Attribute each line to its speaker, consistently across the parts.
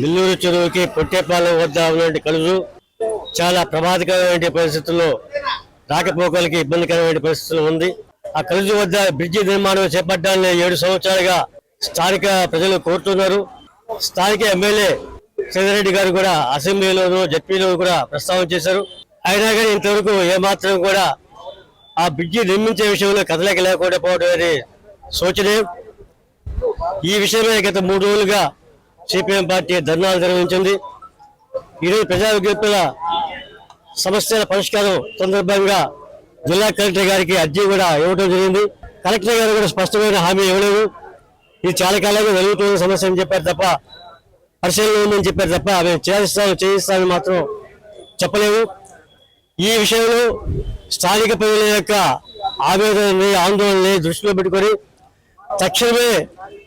Speaker 1: నెల్లూరు చెరువుకి పొట్టేపాలెం వద్ద ఉన్నటువంటి కలుజు చాలా ప్రమాదకరమైన పరిస్థితుల్లో రాకపోకలకి ఇబ్బందికరమైన పరిస్థితులు ఉంది. ఆ కలుజు వద్ద బ్రిడ్జి నిర్మాణం చేపట్టాలని ఏడు సంవత్సరాలుగా స్థానిక ప్రజలు కోరుతున్నారు. స్థానిక ఎమ్మెల్యే రెడ్డి గారు కూడా అసెంబ్లీలోనూ జడ్పీలో కూడా ప్రస్తావన చేశారు. అయినా కానీ ఇంతవరకు ఏమాత్రం కూడా ఆ బ్రిడ్జి నిర్మించే విషయంలో కదలక లేకుండా పోవడం అనేది శోచనీయం. ఈ విషయమే గత మూడు రోజులుగా సిపిఎం పార్టీ ధర్నాలు నిర్వహించింది. ఈరోజు ప్రజా విజ్ఞప్తుల సమస్యల పరిష్కారం సందర్భంగా జిల్లా కలెక్టర్ గారికి అర్జీ కూడా ఇవ్వడం జరిగింది. కలెక్టర్ గారు కూడా స్పష్టమైన హామీ ఇవ్వలేదు. ఇది చాలా కాలంగా వెలుగుతున్న సమస్య అని చెప్పారు తప్ప పరిశీలన ఉందని చెప్పారు తప్ప మేము చేస్తాము చేయిస్తామని మాత్రం చెప్పలేము. ఈ విషయంలో స్థానిక ప్రజల యొక్క ఆవేదనని ఆందోళనని దృష్టిలో పెట్టుకొని తక్షణమే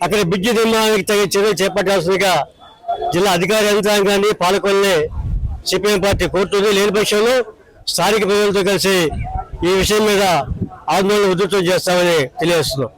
Speaker 1: అక్కడ బ్రిడ్జి నిర్మాణానికి తగిన చర్యలు చేపట్టాల్సిందిగా జిల్లా అధికార యంత్రాంగాన్ని పాలకొల్ని సిపిఎం పార్టీ కోరుతుంది. లేని పక్షంలో స్థానిక ప్రజలతో కలిసి ఈ విషయం మీద ఆందోళన ఉధృతం చేస్తామని తెలియజేస్తున్నాం.